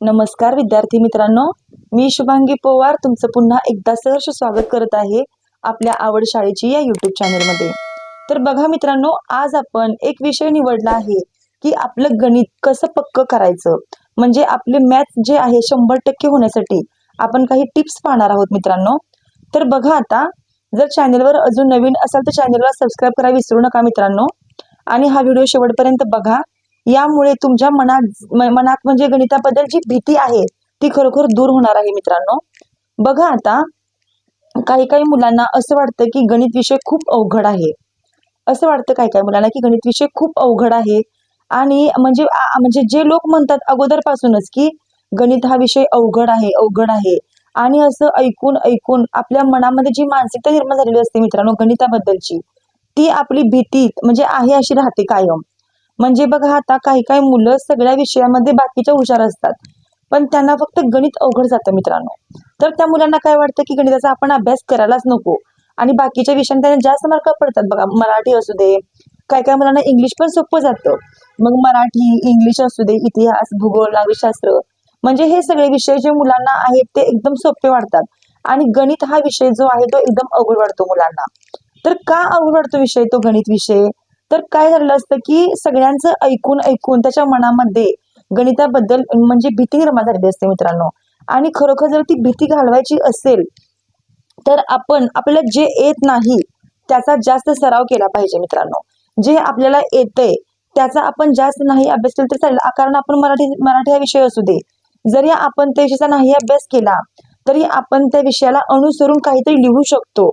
नमस्कार विद्यार्थी मित्रांनो. मी शुभांगी पोवार तुमचं पुन्हा एकदा सहर्ष स्वागत करत आहे आपल्या आवड शाळेची या युट्यूब चॅनलमध्ये तर बघा मित्रांनो आज आपण एक विषय निवडला आहे की आपलं गणित कसं पक्क करायचं? म्हणजे आपले मॅथ जे आहे शंभर टक्के होण्यासाठी आपण काही टिप्स पाहणार आहोत मित्रांनो. तर बघा आता जर चॅनलवर अजून नवीन असाल तर चॅनलला सबस्क्राईब करा विसरू नका मित्रांनो. आणि हा व्हिडिओ शेवटपर्यंत बघा. यामुळे तुमच्या मनात मनात म्हणजे गणिताबद्दल जी भीती आहे ती खरोखर दूर होणार आहे मित्रांनो. बघा आता काही काही मुलांना असं वाटतं की गणित विषय खूप अवघड आहे. असं वाटतं काही काही मुलांना की गणित विषय खूप अवघड आहे. आणि म्हणजे म्हणजे जे लोक म्हणतात अगोदरपासूनच की गणित हा विषय अवघड आहे अवघड आहे. आणि असं ऐकून ऐकून आपल्या मनामध्ये जी मानसिकता निर्माण झालेली असते मित्रांनो गणिताबद्दलची ती आपली भीती म्हणजे आहे अशी राहते कायम. म्हणजे बघा आता काही काही मुलं सगळ्या विषयामध्ये बाकीच्या हुशार असतात. पण त्यांना फक्त गणित अवघड जातं मित्रांनो. तर त्या मुलांना काय वाटतं की गणिताचा आपण अभ्यास करायलाच नको? आणि बाकीच्या विषयांना त्यांना जास्त मार्क पडतात बघा. मराठी असू दे काय काय मुलांना इंग्लिश पण सोपं जातं. मग मराठी इंग्लिश असू दे इतिहास भूगोल नागरिकशास्त्र म्हणजे हे सगळे विषय जे मुलांना आहेत ते एकदम सोपे वाटतात. आणि गणित हा विषय जो आहे तो एकदम अवघड वाटतो मुलांना. तर का अवघड वाटतो विषय तो गणित विषय? तर काय झालेलं असतं की सगळ्यांचं ऐकून ऐकून त्याच्या मनामध्ये गणिताबद्दल म्हणजे भीती निर्माण झालेली असते मित्रांनो. आणि खरोखर जर ती भीती घालवायची असेल तर आपण आपल्याला जे येत नाही त्याचा जास्त सराव केला पाहिजे मित्रांनो. जे आपल्याला येतंय त्याचा आपण जास्त नाही अभ्यास केला तर चालेल. कारण आपण मराठी मराठी हा विषय असू दे. जरी आपण त्या विषयाचा नाही अभ्यास केला तरी आपण त्या विषयाला अनुसरून काहीतरी लिहू शकतो.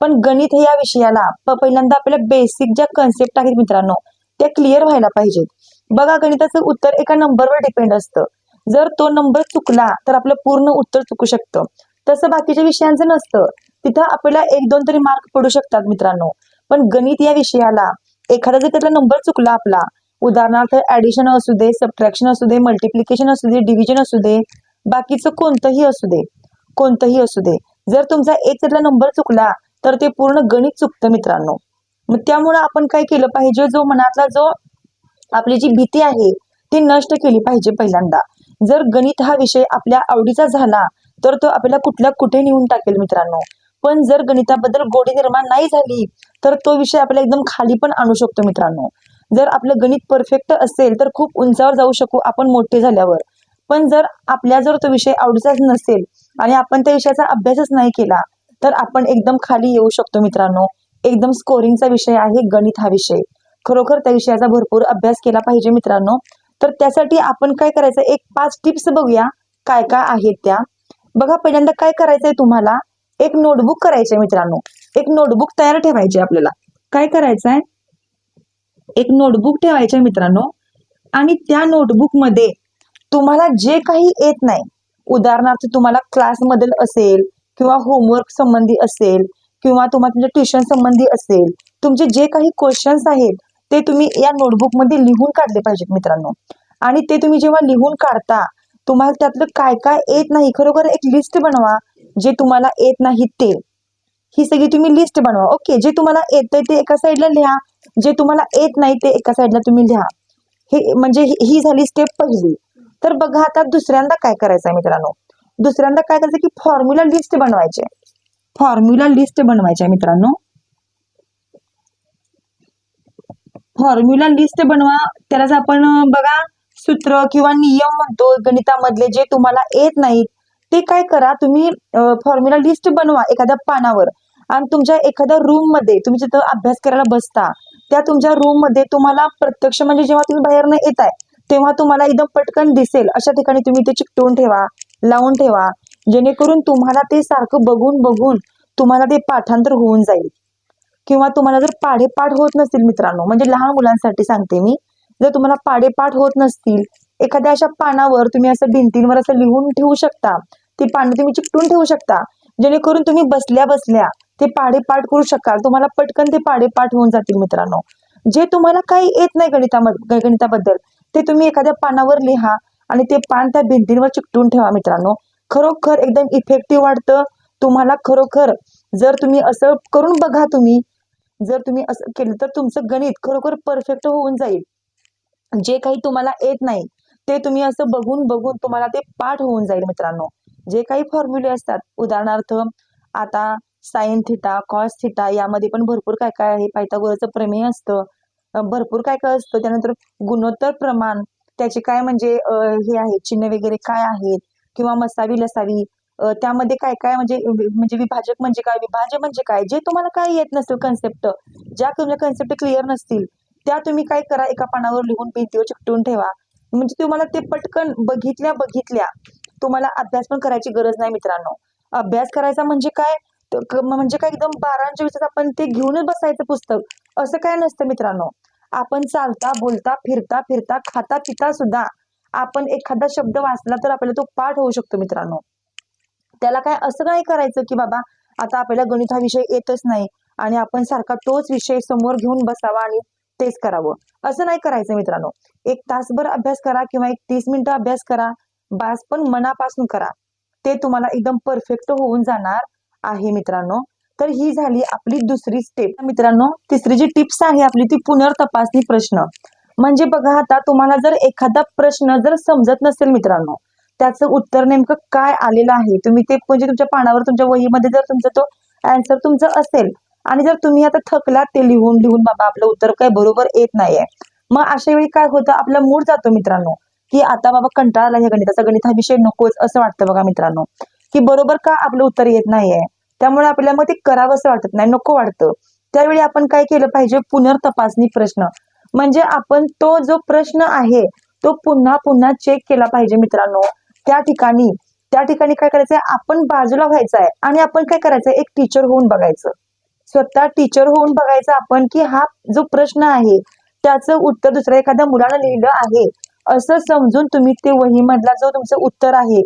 पण गणित या विषयाला पहिल्यांदा आपल्याला बेसिक ज्या कन्सेप्ट आहेत मित्रांनो त्या क्लिअर व्हायला पाहिजेत. बघा गणिताचं उत्तर एका नंबरवर डिपेंड असतं. जर तो नंबर चुकला तर आपलं पूर्ण उत्तर चुकू शकतं. तसं बाकीच्या विषयांचं नसतं. तिथं आपल्याला एक दोन तरी मार्क पडू शकतात मित्रांनो. पण गणित या विषयाला एखादा जर त्यातला नंबर चुकला आपला उदाहरणार्थ ऍडिशन असू दे सबट्रॅक्शन असू दे मल्टिप्लिकेशन असू दे डिव्हिजन असू दे बाकीचं कोणतंही असू दे कोणतंही असू दे. जर तुमचा एक त्यातला नंबर चुकला तर ते पूर्ण गणित चुकतं मित्रांनो. मग त्यामुळं आपण काय केलं पाहिजे? जो मनातला जो आपली जी भीती आहे ती नष्ट केली पाहिजे पहिल्यांदा. जर गणित हा विषय आपल्या आवडीचा झाला तर तो आपल्याला कुठल्या कुठे नेऊन टाकेल मित्रांनो? पण जर गणिताबद्दल गोडी निर्माण नाही झाली तर तो विषय आपल्याला एकदम खाली पण आणू शकतो मित्रांनो. जर आपलं गणित परफेक्ट असेल तर खूप उंचावर जाऊ शकू आपण मोठे झाल्यावर. पण जर आपल्या जर तो विषय आवडीचाच नसेल आणि आपण त्या विषयाचा अभ्यासच नाही केला तर आपण एकदम खाली येऊ शकतो मित्रांनो. एकदम स्कोरिंगचा विषय आहे गणित हा विषय. खरोखर त्या विषयाचा भरपूर अभ्यास केला पाहिजे मित्रांनो. तर त्यासाठी आपण काय करायचं? एक पाच टिप्स बघूया. काय काय आहेत त्या? बघा पहिल्यांदा काय करायचंय तुम्हाला? एक नोटबुक करायचंय मित्रांनो. एक नोटबुक तयार ठेवायची आपल्याला. काय करायचंय? एक नोटबुक ठेवायचंय मित्रांनो. आणि त्या नोटबुकमध्ये तुम्हाला जे काही येत नाही उदाहरणार्थ तुम्हाला क्लासमधील असेल किंवा होमवर्क संबंधी असेल किंवा तुम्हाला तुमच्या ट्युशन संबंधी असेल तुमचे जे काही क्वेश्चन्स आहेत ते तुम्ही या नोटबुकमध्ये लिहून काढले पाहिजेत मित्रांनो. आणि ते तुम्ही जेव्हा लिहून काढता तुम्हाला त्यातलं काय काय येत नाही खरोखर एक लिस्ट बनवा जे तुम्हाला येत नाही ते. ही सगळी तुम्ही लिस्ट बनवा ओके जे तुम्हाला येतंय ते एका साईडला लिहा जे तुम्हाला येत नाही ते एका साईडला तुम्ही लिहा. हे म्हणजे ही ही झाली स्टेप पहिली. तर बघा आता दुसऱ्यांदा काय करायचं आहे मित्रांनो. दुसऱ्यांदा काय करायचं की फॉर्म्युला लिस्ट बनवायचे. फॉर्म्युला लिस्ट बनवायची आहे मित्रांनो. फॉर्म्युला लिस्ट बनवा. त्यालाच आपण बघा सूत्र किंवा नियम म्हणतो गणितामधले जे तुम्हाला येत नाहीत ते काय करा. तुम्ही फॉर्म्युला लिस्ट बनवा एखाद्या पानावर. आणि तुमच्या एखाद्या रूममध्ये तुम्ही जिथं अभ्यास करायला बसता त्या तुमच्या रूममध्ये तुम्हाला प्रत्यक्ष म्हणजे जेव्हा तुम्ही बाहेर न येत आहे तेव्हा तुम्हाला एकदम पटकन दिसेल. अशा ठिकाणी तुम्ही ते चिकटवून ठेवा. लावून ठेवा. जेणेकरून तुम्हाला ते सारखं बघून बघून तुम्हाला ते पाठांतर होऊन जाईल. किंवा तुम्हाला जर पाढेपाठ होत नसतील मित्रांनो म्हणजे लहान मुलांसाठी सांगते मी जर तुम्हाला पाढेपाठ होत नसतील एखाद्या अशा पानावर तुम्ही असं भिंतींवर असं लिहून ठेवू शकता. ती पानं तुम्ही चिकटून ठेवू शकता. जेणेकरून तुम्ही बसल्या बसल्या ते पाढेपाठ करू शकाल. तुम्हाला पटकन ते पाढेपाठ होऊन जातील मित्रांनो. जे तुम्हाला काही येत नाही गणितामध्ये गणिताबद्दल ते तुम्ही एखाद्या पानावर लिहा. आणि ते पान त्या भिंतींवर चिकटून ठेवा मित्रांनो. खरोखर एकदम इफेक्टिव्ह वाटतं. तुम्हाला खरोखर जर तुम्ही असं करून बघा तुम्ही जर तुम्ही असं केलं तर तुमचं गणित खरोखर परफेक्ट होऊन जाईल. जे काही तुम्हाला येत नाही ते तुम्ही असं बघून बघून तुम्हाला ते पाठ होऊन जाईल मित्रांनो. जे काही फॉर्म्युले असतात उदाहरणार्थ आता साईन थिटा कॉस थिटा यामध्ये पण भरपूर काय काय आहे पायथागोरसचं प्रमेय असतं. भरपूर काय काय असतं. त्यानंतर गुणोत्तर प्रमाण त्याचे काय म्हणजे अं, हे आहे चिन्ह वगैरे काय आहेत? किंवा मसावी लसावी त्यामध्ये काय काय म्हणजे म्हणजे विभाजक म्हणजे काय? विभाज्य म्हणजे काय? जे तुम्हाला काय येत नसेल कन्सेप्ट ज्या तुमच्या कन्सेप्ट क्लिअर नसतील त्या तुम्ही काय करा एका पानावर लिहून भिंतीवर चिकटून ठेवा. म्हणजे तुम्हाला ते पटकन बघितल्या बघितल्या तुम्हाला अभ्यास पण करायची गरज नाही मित्रांनो. अभ्यास करायचा म्हणजे काय? म्हणजे काय एकदम बारा चोवीस आपण ते घेऊनच बसायचं पुस्तक. असं काय नसतं मित्रांनो. आपण चालता बोलता फिरता फिरता खाता पिता सुद्धा आपण एखादा शब्द वाचला तर आपल्याला तो पाठ होऊ शकतो मित्रांनो. त्याला काय असं नाही करायचं की बाबा आता आपल्याला गणित हा विषय येतच नाही आणि आपण सारखा तोच विषय समोर घेऊन बसावा आणि तेच करावं. असं नाही करायचं मित्रांनो. एक तासभर अभ्यास करा किंवा एक तीस मिनिटं अभ्यास करा. बास पण मनापासून करा. ते तुम्हाला एकदम परफेक्ट होऊन जाणार आहे मित्रांनो. तर ही झाली आपली दुसरी स्टेप मित्रांनो तिसरी जी टिप्स आहे आपली ती पुनर्तपासणी प्रश्न. म्हणजे बघा आता तुम्हाला जर एखादा प्रश्न जर समजत नसेल मित्रांनो त्याचं उत्तर नेमकं काय आलेलं आहे? तुम्ही ते म्हणजे तुमच्या पानावर तुमच्या वहीमध्ये जर तुमचं तो अँसर तुमचं असेल आणि जर तुम्ही आता थकलात ते लिहून लिहून बाबा आपलं उत्तर काय बरोबर येत नाहीये. मग अशा वेळी काय होतं? आपला मूड जातो मित्रांनो की आता बाबा कंटाळा आला ह्या गणिताचा गणित हा विषय नकोच असं वाटतं बघा मित्रांनो की बरोबर का आपलं उत्तर येत नाहीये? त्यामुळे आपल्याला मग ते करावं असं वाटत नाही नको वाटतं. त्यावेळी आपण काय केलं पाहिजे? पुनर्तपासणी प्रश्न. म्हणजे आपण तो जो प्रश्न आहे तो पुन्हा पुन्हा चेक केला पाहिजे मित्रांनो. त्या ठिकाणी त्या ठिकाणी काय करायचंय? आपण बाजूला व्हायचं आहे आणि आपण काय करायचंय? एक टीचर होऊन बघायचं. स्वतः टीचर होऊन बघायचं आपण की हा जो प्रश्न आहे त्याचं उत्तर दुसऱ्या एखाद्या मुलानं लिहिलं आहे. असं समजून तुम्ही ते वहीमधला जो तुमचं उत्तर आहे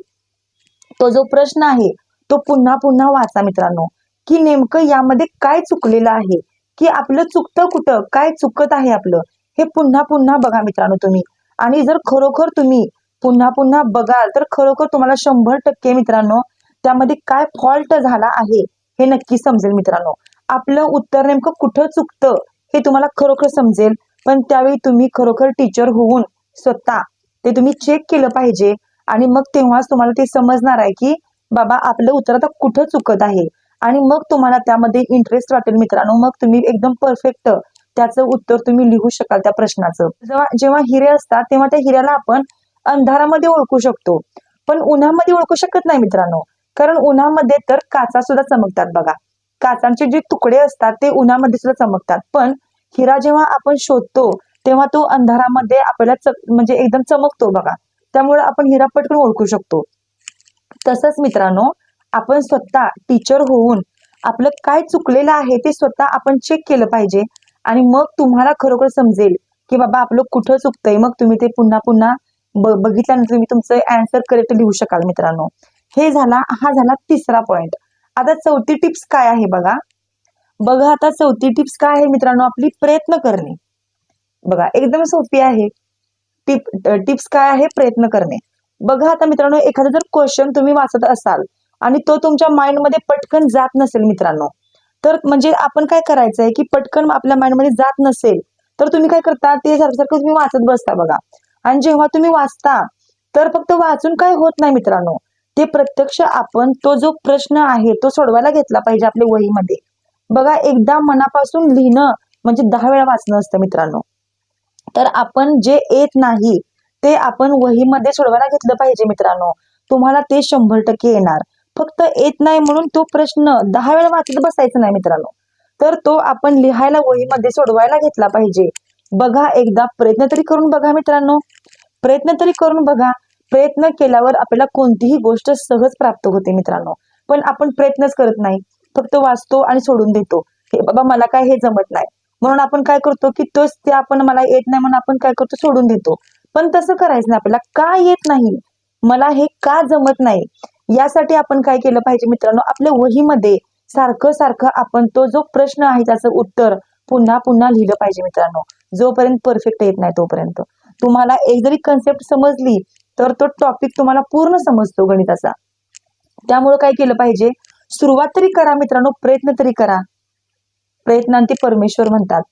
तो जो प्रश्न आहे तो पुन्हा पुन्हा वाचा मित्रांनो की नेमकं यामध्ये काय चुकलेलं आहे? की आपलं चुकतं कुठं? काय चुकत आहे आपलं? हे पुन्हा पुन्हा बघा मित्रांनो तुम्ही. आणि जर खरोखर तुम्ही पुन्हा पुन्हा बघाल तर खरोखर तुम्हाला शंभर टक्के मित्रांनो त्यामध्ये काय फॉल्ट झाला आहे हे नक्की समजेल मित्रांनो. आपलं उत्तर नेमकं कुठं चुकतं हे तुम्हाला खरोखर समजेल. पण त्यावेळी तुम्ही खरोखर टीचर होऊन स्वतः ते तुम्ही चेक केलं पाहिजे. आणि मग तेव्हाच तुम्हाला ते समजणार आहे की बाबा आपलं उत्तर आता कुठं चुकत आहे? आणि मग तुम्हाला त्यामध्ये इंटरेस्ट वाटेल मित्रांनो. मग तुम्ही एकदम परफेक्ट त्याचं उत्तर तुम्ही लिहू शकाल त्या प्रश्नाचं. जेव्हा जेव्हा हिरे असतात तेव्हा त्या हिऱ्याला आपण अंधारामध्ये ओळखू शकतो. पण उन्हामध्ये ओळखू शकत नाही मित्रांनो. कारण उन्हामध्ये तर काचा सुद्धा चमकतात बघा. काचांचे जे तुकडे असतात ते उन्हामध्ये सुद्धा चमकतात. पण हिरा जेव्हा आपण शोधतो तेव्हा तो अंधारामध्ये आपल्याला म्हणजे एकदम चमकतो बघा. त्यामुळे आपण हिरा पटकन ओळखू शकतो. तसंच मित्रांनो आपण स्वतः टीचर होऊन आपलं काय चुकलेलं आहे ते स्वतः आपण चेक केलं पाहिजे आणि मग तुम्हाला खरोखर समजेल की बाबा आपलं कुठं चुकतंय. मग तुम्ही ते पुन्हा पुन्हा बघितल्यानंतर तुम्ही तुमचं अँसर करेक्ट लिहू शकाल मित्रांनो. हे झाला हा झाला तिसरा पॉइंट आता चौथी टिप्स काय आहे बघा? बघा आता चौथी टिप्स काय आहे मित्रांनो? आपली प्रयत्न करणे. बघा एकदम सोपी आहे. टिप टिप्स काय आहे? प्रयत्न करणे. बघा आता मित्रांनो एखादा जर क्वेश्चन तुम्ही वाचत असाल आणि तो तुमच्या माइंडमध्ये पटकन जात नसेल मित्रांनो तर म्हणजे आपण काय करायचंय की पटकन आपल्या माइंडमध्ये जात नसेल तर तुम्ही काय करता? ते सारखं सारखं तुम्ही वाचत बसता बघा. आणि जेव्हा तुम्ही वाचता तर फक्त वाचून काय होत नाही मित्रांनो? ते प्रत्यक्ष आपण तो जो प्रश्न आहे तो सोडवायला घेतला पाहिजे आपल्या वहीमध्ये. बघा एकदा मनापासून लिहिणं म्हणजे दहा वेळा वाचणं असतं मित्रांनो. तर आपण जे येत नाही ते आपण वहीमध्ये सोडवायला घेतलं पाहिजे मित्रांनो. तुम्हाला ते शंभर टक्के येणार. फक्त येत नाही म्हणून तो प्रश्न दहा वेळा वाचत बसायचा नाही मित्रांनो. तर तो आपण लिहायला वहीमध्ये सोडवायला घेतला पाहिजे. बघा एकदा प्रयत्न तरी करून बघा मित्रांनो. प्रयत्न तरी करून बघा. प्रयत्न केल्यावर आपल्याला कोणतीही गोष्ट सहज प्राप्त होते मित्रांनो. पण आपण प्रयत्नच करत नाही. फक्त वाचतो आणि सोडून देतो. हे बाबा मला काय हे जमत नाही. म्हणून आपण काय करतो की तोच ते आपण मला येत नाही म्हणून आपण काय करतो? सोडून देतो. पण तसं करायचं नाही आपल्याला. का येत नाही? मला हे का जमत नाही? यासाठी आपण काय केलं पाहिजे मित्रांनो? आपल्या वहीमध्ये सारखं सारखं आपण तो जो प्रश्न आहे त्याचं उत्तर पुन्हा पुन्हा लिहिलं पाहिजे मित्रांनो. जोपर्यंत परफेक्ट येत नाही तोपर्यंत. तुम्हाला एक जरी कन्सेप्ट समजली तर तो टॉपिक तुम्हाला पूर्ण समजतो गणिताचा. त्यामुळे काय केलं पाहिजे? सुरुवात तरी करा मित्रांनो प्रयत्न तरी करा. प्रयत्नांती परमेश्वर म्हणतात.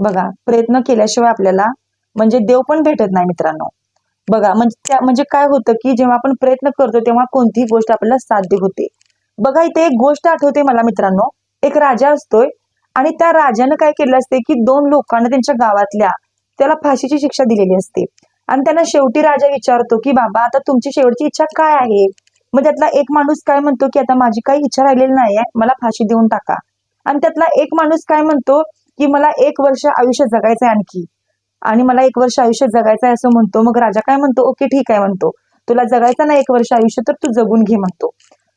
बघा प्रयत्न केल्याशिवाय आपल्याला म्हणजे देव पण भेटत नाही मित्रांनो. बघा म्हणजे त्या म्हणजे काय होतं की जेव्हा आपण प्रयत्न करतो तेव्हा कोणतीही गोष्ट आपल्याला साध्य होते. बघा इथे एक गोष्ट आठवते मला मित्रांनो. एक राजा असतोय आणि त्या राजानं काय केलं असते की दोन लोकांना त्यांच्या गावातल्या त्याला फाशीची शिक्षा दिलेली असते. आणि त्यांना शेवटी राजा विचारतो की बाबा आता तुमची शेवटची इच्छा काय आहे? मग त्यातला एक माणूस काय म्हणतो की आता माझी काही इच्छा राहिलेली नाही आहे मला फाशी देऊन टाका. आणि त्यातला एक माणूस काय म्हणतो की मला एक वर्ष आयुष्य जगायचं आहे आणखी. आणि मला एक वर्ष आयुष्य जगायचं आहे असं म्हणतो. मग राजा काय म्हणतो? ओके ठीक आहे म्हणतो. तुला जगायचं ना एक वर्ष आयुष्य तर तू जगून घे म्हणतो.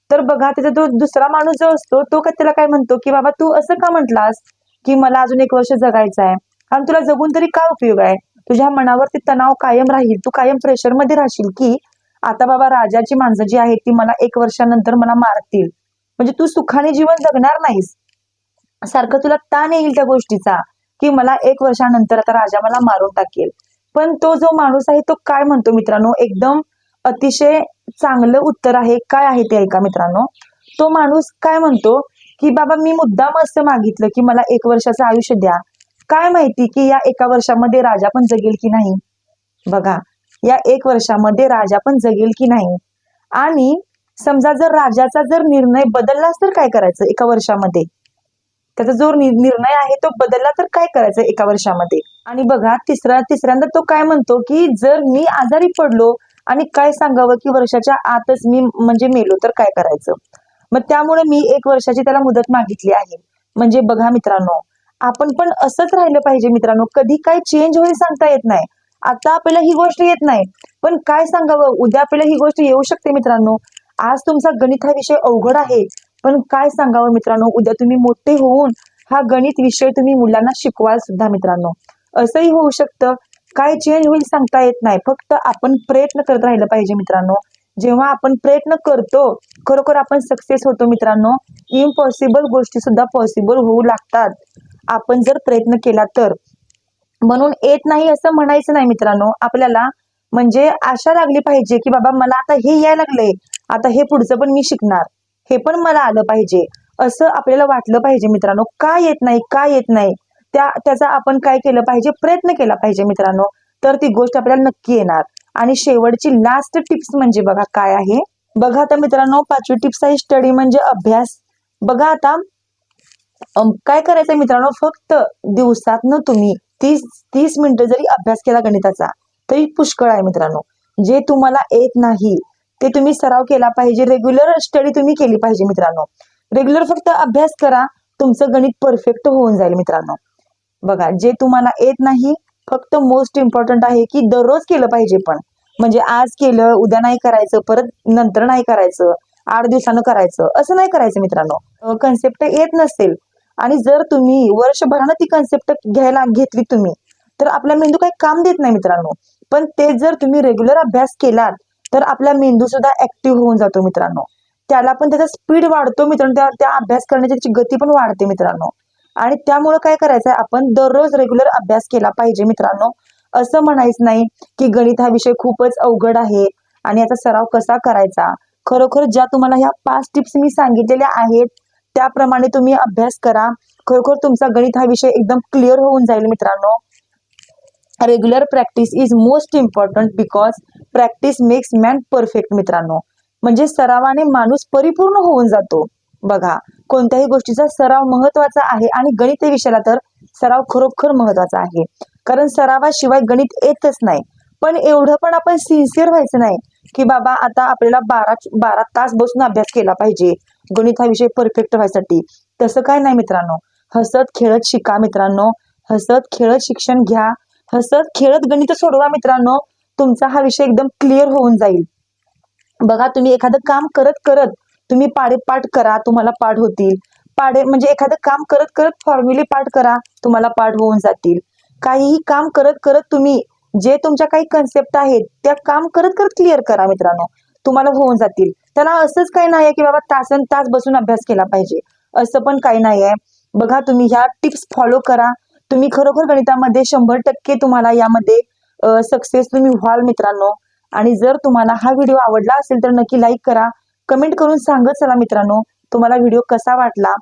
तर बघा त्याचा तो दुसरा माणूस जो असतो तो का त्याला काय म्हणतो? की बाबा तू असं का म्हंटलास की मला अजून एक वर्ष जगायचं आहे? आणि तुला जगून तरी काय उपयोग आहे? तुझ्या मनावर तणाव कायम राहील. तू कायम प्रेशरमध्ये राहशील की आता बाबा राजाची माणसं जी आहेत ती मला एक वर्षानंतर मला मारतील. म्हणजे तू सुखाने जीवन जगणार नाहीस. सारखं तुला ताण येईल त्या गोष्टीचा. की मला एक वर्षानंतर आता राजा मला मारून टाकेल. पण तो जो माणूस आहे तो काय म्हणतो मित्रांनो? एकदम अतिशय चांगलं उत्तर आहे. काय आहे ते ऐका मित्रांनो. तो माणूस काय म्हणतो? की बाबा मी मुद्दाम असं मागितलं की मला एक वर्षाचं आयुष्य द्या. काय माहिती की या एका वर्षामध्ये राजा पण जगेल की नाही? बघा या एक वर्षामध्ये राजा पण जगेल की नाही? आणि समजा जर राजाचा जर निर्णय बदललाच तर काय करायचं एका वर्षामध्ये? त्याचा जो निर्णय आहे तो बदलला तर काय करायचं एका वर्षामध्ये? आणि बघा तिसरा तिसऱ्यांदा तो काय म्हणतो की जर मी आजारी पडलो आणि काय सांगावं की वर्षाच्या आतच मी म्हणजे मेलो तर काय करायचं? मग त्यामुळे मी एक वर्षाची त्याला मुदत मागितली आहे. म्हणजे बघा मित्रांनो आपण पण असंच राहिलं पाहिजे मित्रांनो. कधी काय चेंज होईल सांगता येत नाही. आता आपल्याला ही गोष्ट येत नाही. पण काय सांगावं? उद्या आपल्याला ही गोष्ट येऊ शकते मित्रांनो. आज तुमचा गणित हा विषय अवघड आहे. पण काय सांगावं मित्रांनो? उद्या तुम्ही मोठे होऊन हा गणित विषय तुम्ही मुलांना शिकवाल सुद्धा मित्रांनो. असंही होऊ शकतं. काय चेंज होईल सांगता येत नाही. फक्त आपण प्रयत्न करत राहिलं पाहिजे मित्रांनो. जेव्हा आपण प्रयत्न करतो खरोखर आपण सक्सेस होतो मित्रांनो इम्पॉसिबल गोष्टी सुद्धा पॉसिबल होऊ लागतात. आपण जर प्रयत्न केला तर. म्हणून येत नाही असं म्हणायचं नाही मित्रांनो. आपल्याला म्हणजे आशा लागली पाहिजे की बाबा मला आता हे यायला लागलंय. आता हे पुढचं पण मी शिकणार. हे पण मला आलं पाहिजे. असं आपल्याला वाटलं पाहिजे मित्रांनो. का येत नाही? का येत नाही? त्या त्याचा आपण काय केलं पाहिजे? प्रयत्न केला पाहिजे मित्रांनो. तर ती गोष्ट आपल्याला नक्की येणार. आणि शेवटची लास्ट टिप्स म्हणजे बघा काय आहे? बघा आता मित्रांनो पाचवी टिप्स आहे स्टडी म्हणजे अभ्यास. बघा आता काय करायचं मित्रांनो? फक्त दिवसात ना तुम्ही तीस तीस मिनिटं जरी अभ्यास केला गणिताचा तरी पुष्कळ आहे मित्रांनो. जे तुम्हाला येत नाही ते तुम्ही सराव केला पाहिजे. रेग्युलर स्टडी तुम्ही केली पाहिजे मित्रांनो. रेग्युलर फक्त अभ्यास करा. तुमचं गणित परफेक्ट होऊन जाईल मित्रांनो. बघा जे तुम्हाला येत नाही फक्त मोस्ट इम्पॉर्टंट आहे की दररोज केलं पाहिजे पण. म्हणजे आज केलं उद्या नाही करायचं परत नंतर नाही करायचं आठ दिवसानं करायचं असं नाही करायचं मित्रांनो. कन्सेप्ट येत नसेल. आणि जर तुम्ही वर्षभरानं ती कन्सेप्ट घ्यायला घेतली तुम्ही तर आपला मेंदू काही काम देत नाही मित्रांनो. पण ते जर तुम्ही रेग्युलर अभ्यास केलात तर आपला मेंदू सुद्धा ऍक्टिव्ह होऊन जातो मित्रांनो. त्याला पण त्याचा स्पीड वाढतो मित्रांनो. त्या त्या अभ्यास करण्याची त्याची गती पण वाढते मित्रांनो. आणि त्यामुळे काय करायचं आहे आपण? दररोज रेग्युलर अभ्यास केला पाहिजे मित्रांनो. असं म्हणायचं नाही की गणित हा विषय खूपच अवघड आहे आणि याचा सराव कसा करायचा? खरोखर ज्या तुम्हाला ह्या पाच टिप्स मी सांगितलेल्या आहेत त्याप्रमाणे तुम्ही अभ्यास करा. खरोखर तुमचा गणित हा विषय एकदम क्लिअर होऊन जाईल मित्रांनो. Regular practice is most important because practice makes man perfect मित्रांनो. म्हणजे सरावाने माणूस परिपूर्ण होऊन जातो. बघा कोणत्याही गोष्टीचा सराव महत्त्वाचा आहे आणि गणित या विषयाला तर सराव खरोखर महत्त्वाचा आहे. कारण सरावाशिवाय गणित येतच नाही. पण एवढं पण आपण सिन्सिअर व्हायचं नाही की बाबा आता आपल्याला बारा बारा तास बसून अभ्यास केला पाहिजे. गणित हा विषय परफेक्ट व्हायसाठी. तसं काय नाही मित्रांनो. हसत खेळत शिका मित्रांनो. हसत खेळत शिक्षण घ्या. हसत खेळत गणित सोडवा मित्रांनो. तुमचा हा विषय एकदम क्लिअर होऊन जाईल. बघा तुम्ही एखादं काम करत करत तुम्ही पाडे पाठ करा तुम्हाला पाठ होतील. पाडे म्हणजे एखादं काम करत करत फॉर्म्युले पाठ करा तुम्हाला पाठ होऊन जातील. काहीही काम करत करत तुम्ही जे तुमच्या काही कन्सेप्ट आहेत त्या काम करत करत क्लिअर करा मित्रांनो. तुम्हाला होऊन जातील. त्याला असंच काही नाही आहे की बाबा तासन तास बसून अभ्यास केला पाहिजे. असं पण काही नाही आहे बघा तुम्ही ह्या टिप्स फॉलो करा. तुम्ही खरोखर गणितामध्ये शंभर टक्के तुम्हाला यामध्ये सक्सेस तुम्ही व्हाल मित्रांनो. आणि जर तुम्हाला हा व्हिडिओ आवडला असेल तर नक्की लाईक करा. कमेंट करून सांगत चला मित्रांनो तुम्हाला व्हिडिओ कसा वाटला?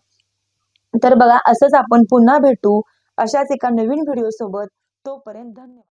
तर बघा असंच आपण पुन्हा भेटू अशाच एका नवीन व्हिडिओ सोबत. तोपर्यंत धन्यवाद.